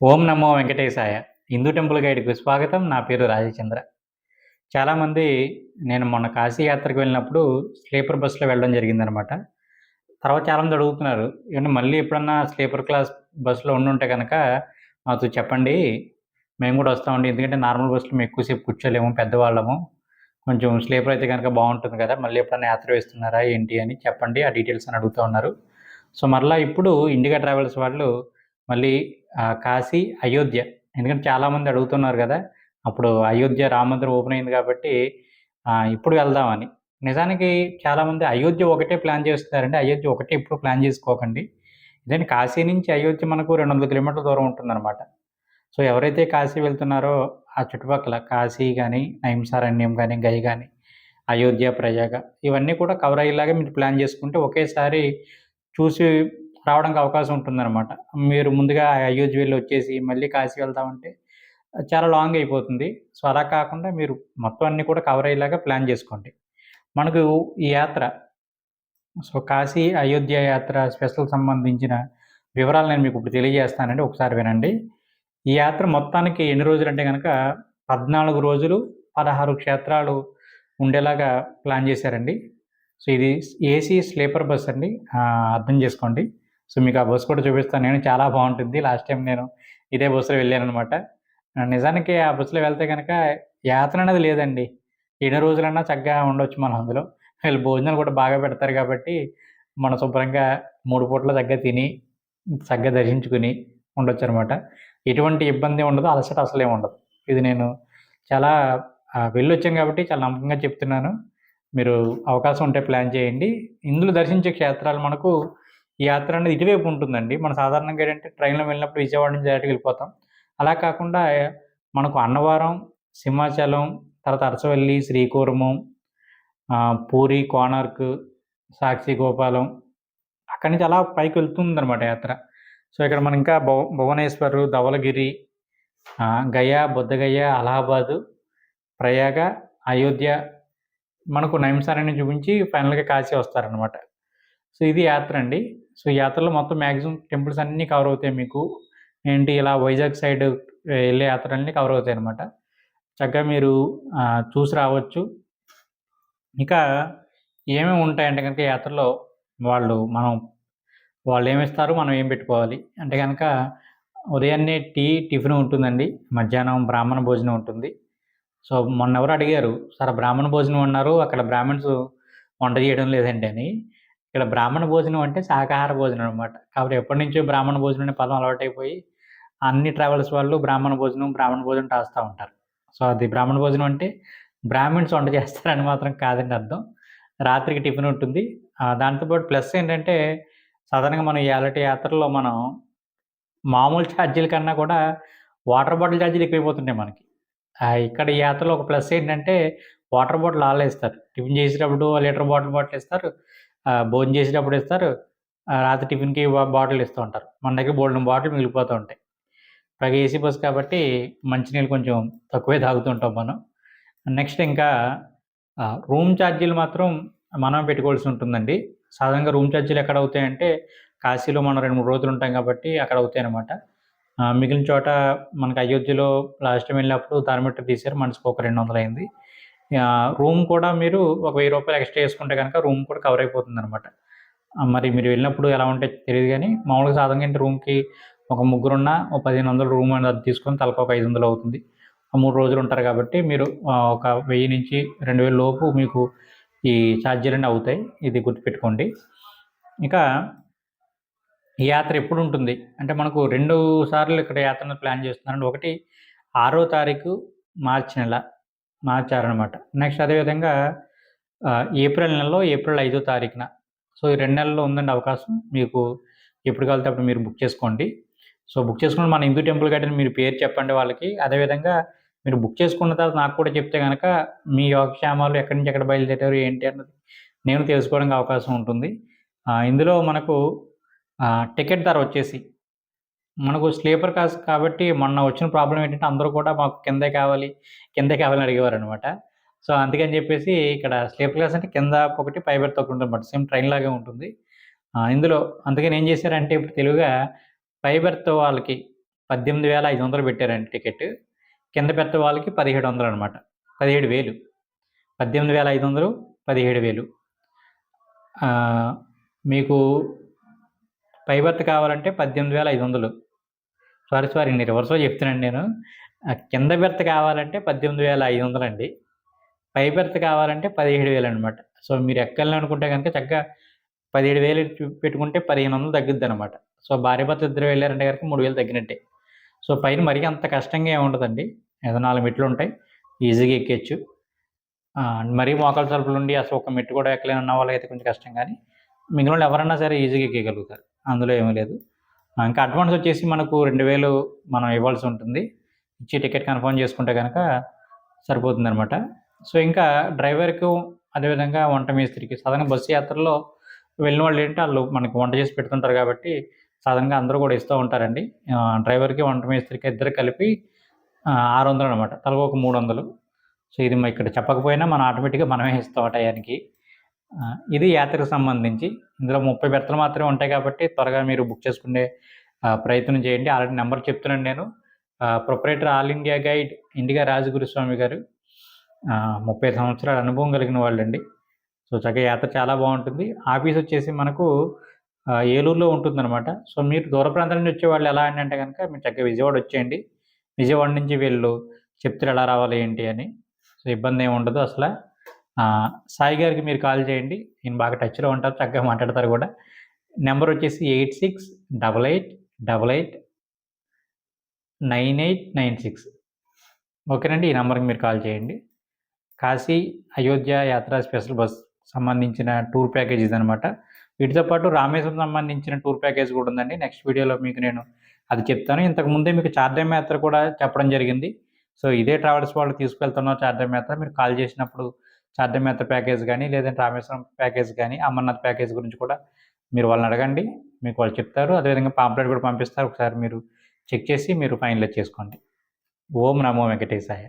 ఓం నమో వెంకటేశాయ Hindu temple గైడ్కి స్వాగతం నా పేరు రాజచంద్ర. చాలామంది నేను మొన్న కాశీ యాత్రకు వెళ్ళినప్పుడు స్లీపర్ బస్సులో వెళ్ళడం జరిగిందనమాట. తర్వాత చాలామంది అడుగుతున్నారు ఏమంటే మళ్ళీ ఎప్పుడన్నా స్లీపర్ క్లాస్ బస్సులో ఉండుంటే కనుక మాకు చెప్పండి. మేము కూడా వస్తామండి. ఎందుకంటే నార్మల్ బస్సులో మేము ఎక్కువసేపు కూర్చోలేము పెద్దవాళ్ళము. కొంచెం స్లీపర్ అయితే కనుక బాగుంటుంది కదా మళ్ళీ ఎప్పుడన్నా యాత్ర వేస్తున్నారా ఏంటి అని చెప్పండి. ఆ డీటెయిల్స్ అని అడుగుతూ ఉన్నారు. సో మరలా ఇప్పుడు ఇండిగా ట్రావెల్స్ వాళ్ళు మళ్ళీ కాశీ అయోధ్య. ఎందుకంటే చాలామంది అడుగుతున్నారు కదా అప్పుడు అయోధ్య రామమందిరం ఓపెన్ అయింది కాబట్టి ఇప్పుడు వెళ్దామని. నిజానికి చాలామంది అయోధ్య ఒకటే ప్లాన్ చేస్తున్నారండి. అయోధ్య ఒకటే ఇప్పుడు ప్లాన్ చేసుకోకండి. ఇదంటే కాశీ నుంచి అయోధ్య మనకు రెండు వందల కిలోమీటర్ల దూరం ఉంటుందన్నమాట. సో ఎవరైతే కాశీ వెళ్తున్నారో ఆ చుట్టుపక్కల కాశీ కానీ నైంసారణ్యం కానీ గై కానీ అయోధ్య ప్రయాగ ఇవన్నీ కూడా కవర్ అయ్యేలాగా మీరు ప్లాన్ చేసుకుంటే ఒకేసారి చూసి రావడానికి అవకాశం ఉంటుందన్నమాట. మీరు ముందుగా అయోధ్య వెళ్ళి వచ్చేసి మళ్ళీ కాశీ వెళ్తామంటే చాలా లాంగ్ అయిపోతుంది. సో అలా కాకుండా మీరు మొత్తం అన్నీ కూడా కవర్ అయ్యేలాగా ప్లాన్ చేసుకోండి. మనకు ఈ యాత్ర సో కాశీ అయోధ్య యాత్ర స్పెషల్ సంబంధించిన వివరాలు నేను మీకు ఇప్పుడు తెలియజేస్తానండి. ఒకసారి వినండి. ఈ యాత్ర మొత్తానికి ఎన్ని రోజులు అంటే కనుక పద్నాలుగు రోజులు పదహారు క్షేత్రాలు ఉండేలాగా ప్లాన్ చేశారండి. సో ఇది ఏసీ స్లీపర్ బస్ అండి. అర్థం చేసుకోండి. సో మీకు ఆ బస్సు కూడా చూపిస్తాను నేను చాలా బాగుంటుంది. లాస్ట్ టైం నేను ఇదే బస్సులో వెళ్ళాను అనమాట నిజానికి ఆ బస్సులో వెళ్తే కనుక యాత్ర అనేది లేదండి. ఎన్ని రోజులన్నా చక్కగా ఉండొచ్చు మనం అందులో. వీళ్ళు భోజనాలు కూడా బాగా పెడతారు కాబట్టి మనం శుభ్రంగా మూడు పూట్ల చక్కగా తిని చక్కగా దర్శించుకుని ఉండొచ్చు అనమాట ఎటువంటి ఇబ్బంది ఉండదు. అలసట అసలే ఉండదు. ఇది నేను చాలా వెళ్ళొచ్చాను కాబట్టి చాలా నమ్మకంగా చెప్తున్నాను. మీరు అవకాశం ఉంటే ప్లాన్ చేయండి. ఇందులో దర్శించే క్షేత్రాలు మనకు ఈ యాత్ర అనేది ఇటువైపు ఉంటుందండి. మన సాధారణంగా ఏంటంటే ట్రైన్లో వెళ్ళినప్పుడు విజయవాడ నుంచి డైరెక్ట్గా వెళ్ళిపోతాం. అలా కాకుండా మనకు అన్నవరం సింహాచలం తర్వాత అరసవల్లి శ్రీకూర్మం పూరి కోనార్క్ సాక్షి గోపాలం అక్కడి నుంచి అలా పైకి వెళ్తుందనమాట యాత్ర. సో ఇక్కడ మనం ఇంకా భువ భువనేశ్వర్ ధవలగిరి గయా బుద్ధగయ అలహాబాదు ప్రయాగ అయోధ్య మనకు నైంసారాన్ని చూపించి ఫైనల్గా కాశీ వస్తారనమాట సో ఇది యాత్ర అండి. సో యాత్రలో మొత్తం మ్యాక్సిమం టెంపుల్స్ అన్నీ కవర్ అవుతాయి మీకు. ఏంటి ఇలా వైజాగ్ సైడ్ వెళ్ళే యాత్రలన్నీ కవర్ అవుతాయి అనమాట చక్కగా మీరు చూసి రావచ్చు. ఇంకా ఏమేమి ఉంటాయంటే కనుక యాత్రలో వాళ్ళు మనం వాళ్ళు ఏమిస్తారు మనం ఏం పెట్టుకోవాలి అంటే కనుక ఉదయాన్నే టీ టిఫిన్ ఉంటుందండి. మధ్యాహ్నం బ్రాహ్మణ భోజనం ఉంటుంది. సో మొన్న ఎవరు అడిగారు సార్ బ్రాహ్మణ భోజనం అన్నారు అక్కడ బ్రాహ్మణ్స్ వంట చేయడం లేదండి అని. ఇక్కడ బ్రాహ్మణ భోజనం అంటే శాకాహార భోజనం అనమాట కాబట్టి ఎప్పటి నుంచో బ్రాహ్మణ భోజనం అనే పదం అలవాటైపోయి అన్ని ట్రావెల్స్ వాళ్ళు బ్రాహ్మణ భోజనం బ్రాహ్మణ భోజనం రాస్తూ ఉంటారు. సో అది బ్రాహ్మణ భోజనం అంటే బ్రాహ్మిన్స్ వంట చేస్తారని మాత్రం కాదండి అర్థం. రాత్రికి టిఫిన్ ఉంటుంది. దాంతోపాటు ప్లస్ ఏంటంటే సాధారణంగా మనం ఏలటి యాత్రలో మనం మామూలు ఛార్జీల కన్నా కూడా వాటర్ బాటిల్ ఛార్జీలు ఎక్కువైపోతుంటాయి మనకి. ఇక్కడ ఈ యాత్రలో ఒక ప్లస్ ఏంటంటే వాటర్ బాటిల్ వాళ్ళే ఇస్తారు టిఫిన్ చేసేటప్పుడు లీటర్ బాటిల్ బాటిల్ ఇస్తారు భోజనం చేసేటప్పుడు ఇస్తారు. రాత్రి టిఫిన్కి బాటిల్ ఇస్తూ ఉంటారు. మన దగ్గర బోల్డెన్ బాటిల్ మిగిలిపోతూ ఉంటాయి. పైగా ఏసీ బస్ కాబట్టి మంచినీళ్ళు కొంచెం తక్కువే తాగుతుంటాం మనం. నెక్స్ట్ ఇంకా రూమ్ ఛార్జీలు మాత్రం మనం పెట్టుకోవాల్సి ఉంటుందండి. సాధారణంగా రూమ్ ఛార్జీలు ఎక్కడ అవుతాయంటే కాశీలో మనం రెండు మూడు రోజులు ఉంటాం కాబట్టి అక్కడ అవుతాయి అనమాట మిగిలిన చోట మనకి అయోధ్యలో లాస్ట్ వెళ్ళినప్పుడు ధర్మీటర్ తీశారు మనసుకు ఒక రెండు వందలు అయింది. రూమ్ కూడా మీరు ఒక వెయ్యి రూపాయలు ఎక్స్ట్రా వేసుకుంటే కనుక రూమ్ కూడా కవర్ అయిపోతుంది అనమాట మరి మీరు వెళ్ళినప్పుడు ఎలా ఉంటే తెలియదు కానీ మామూలుగా సాధారణంగా ఏంటి రూమ్కి ఒక ముగ్గురున్న ఒక పదిహేను వందలు రూమ్ అనేది తీసుకొని తలకు ఒక ఐదు వందలు అవుతుంది. మూడు రోజులు ఉంటారు కాబట్టి మీరు ఒక వెయ్యి నుంచి రెండు వేల లోపు మీకు ఈ ఛార్జీలన్నీ అవుతాయి. ఇది గుర్తుపెట్టుకోండి. ఇంకా ఈ యాత్ర ఎప్పుడు ఉంటుంది? అంటే మనకు రెండు సార్లు ఇక్కడ యాత్రను ప్లాన్ చేస్తున్నారండి. ఒకటి ఆరో తారీఖు మార్చి నెల. మార్చారనమాట అనమాట నెక్స్ట్ అదేవిధంగా ఏప్రిల్ నెలలో ఏప్రిల్ ఐదో తారీఖున. సో ఈ రెండు నెలల్లో ఉందండి అవకాశం. మీకు ఎప్పుడు కలితే అప్పుడు మీరు బుక్ చేసుకోండి. సో బుక్ చేసుకుని మన హిందూ టెంపుల్ గార్డెన్ మీరు పేరు చెప్పండి వాళ్ళకి. అదేవిధంగా మీరు బుక్ చేసుకున్న తర్వాత నాకు కూడా చెప్తే కనుక మీ యోగక్షేమాలు ఎక్కడి నుంచి ఎక్కడ బయలుదేరారు ఏంటి అన్నది నేను తెలుసుకోవడానికి అవకాశం ఉంటుంది. ఇందులో మనకు టికెట్ ధర వచ్చేసి మనకు స్లీపర్ క్లాస్ కాబట్టి మొన్న వచ్చిన ప్రాబ్లం ఏంటంటే అందరూ కూడా మాకు కిందే కావాలి కిందే కావాలని అడిగేవారు అనమాట సో అందుకని చెప్పేసి ఇక్కడ స్లీపర్ క్లాస్ అంటే కింద ఒకటి పై బెర్త్ ఒకటి ఉంటుంది అనమాట సేమ్ ట్రైన్ లాగే ఉంటుంది. ఇందులో అందుకని ఏం చేశారంటే ఇప్పుడు తెలుగుగా పై బెర్త్ వాళ్ళకి పద్దెనిమిది వేల ఐదు వందలు పెట్టారండి టికెట్. కింద పెట్టే వాళ్ళకి పదిహేడు వందలు అనమాట పదిహేడు వేలు. పద్దెనిమిది వేల ఐదు వందలు పదిహేడు వేలు. మీకు పైబెర్త్ కావాలంటే పద్దెనిమిది వేల ఐదు వందలు. సారీ సారీ నేను రివర్స్లో చెప్తున్నాను నేను. కింద బెర్త్ కావాలంటే పద్దెనిమిది వేల ఐదు వందలు అండి. పై బెర్త్ కావాలంటే పదిహేడు వేలు అనమాట సో మీరు ఎక్కాలని అనుకుంటే కనుక చక్కగా పదిహేడు వేలు పెట్టుకుంటే పదిహేను వందలు తగ్గుద్ది అనమాట సో భార్య భర్త ఇద్దరు వెళ్ళారంటే కనుక మూడు వేలు తగ్గినట్టే. సో పైన మరీ అంత కష్టంగా ఏముండదండి ఏదో నాలుగు మెట్లు ఉంటాయి. ఈజీగా ఎక్కేయచ్చు మరీ మోకాలు తలుపులు ఉండి అసలు ఒక మెట్టు కూడా ఎక్కలేని ఉన్న అయితే కొంచెం కష్టం కానీ మిగిలిన ఎవరన్నా సరే ఈజీగా ఎక్కగలుగుతారు అందులో ఏమీ లేదు. ఇంకా అడ్వాన్స్ వచ్చేసి మనకు రెండు వేలు మనం ఇవ్వాల్సి ఉంటుంది. ఇచ్చి టికెట్ కన్ఫర్మ్ చేసుకుంటే కనుక సరిపోతుంది అనమాట సో ఇంకా డ్రైవర్కు అదేవిధంగా వంట మేస్త్రికి సాధారణ బస్సు యాత్రలో వెళ్ళిన వాళ్ళు ఏంటంటే వాళ్ళు మనకి వంట చేసి పెడుతుంటారు కాబట్టి సాధారణంగా అందరూ కూడా ఇస్తూ ఉంటారండి. డ్రైవర్కి వంట మేస్త్రికి ఇద్దరు కలిపి ఆరు వందలు అనమాట తలకు ఒక మూడు వందలు. సో ఇది మా ఇక్కడ చెప్పకపోయినా మనం ఆటోమేటిక్గా మనమే ఇస్తాం ఆ టయానికి. ఇది యాత్రకు సంబంధించి. ఇందులో ముప్పై బెర్తలు మాత్రమే ఉంటాయి కాబట్టి త్వరగా మీరు బుక్ చేసుకునే ప్రయత్నం చేయండి. ఆల్రెడీ నెంబర్ చెప్తున్నాను నేను. ప్రొపరేటర్ ఆల్ ఇండియా గైడ్ ఇండిగా రాజగురుస్వామి గారు. ముప్పై సంవత్సరాల అనుభవం కలిగిన వాళ్ళండి. సో చక్కగా యాత్ర చాలా బాగుంటుంది. ఆఫీస్ వచ్చేసి మనకు ఏలూరులో ఉంటుందన్నమాట. సో మీరు దూర ప్రాంతాల నుంచి వచ్చే వాళ్ళు ఎలా అని అంటే కనుక మీరు చక్కగా విజయవాడ వచ్చేయండి. విజయవాడ నుంచి వీళ్ళు చెప్తారు ఎలా రావాలి ఏంటి అని. సో ఇబ్బంది ఏమి ఉండదు అసలు. సాయి గారికి మీరు కాల్ చేయండి. నేను బాగా టచ్లో ఉంటారు చక్కగా మాట్లాడతారు కూడా. నెంబర్ వచ్చేసి eight six double eight double eight nine eight nine six. ఓకేనండి ఈ నెంబర్కి మీరు కాల్ చేయండి. కాశీ అయోధ్య యాత్ర స్పెషల్ బస్ సంబంధించిన టూర్ ప్యాకేజీస్ అనమాట వీటితో పాటు రామేశ్వరం సంబంధించిన టూర్ ప్యాకేజ్ కూడా ఉందండి. నెక్స్ట్ వీడియోలో మీకు నేను అది చెప్తాను. ఇంతకు ముందే మీకు చార్ధామ్ యాత్ర కూడా చెప్పడం జరిగింది. సో ఇదే ట్రావెల్స్ వాళ్ళు తీసుకెళ్తున్న చార్ధామ్ యాత్ర మీరు కాల్ చేసినప్పుడు చార్ధామ్ యాత్ర ప్యాకేజ్ కానీ లేదంటే రామేశ్వరం ప్యాకేజ్ కానీ అమర్నాథ్ ప్యాకేజ్ గురించి కూడా మీరు వాళ్ళని అడగండి. మీకు వాళ్ళు చెప్తారు. అదేవిధంగా పాంప్లెట్ కూడా పంపిస్తారు. ఒకసారి మీరు చెక్ చేసి మీరు ఫైనల్ చేసుకోండి. ఓం నమో వెంకటేశాయ.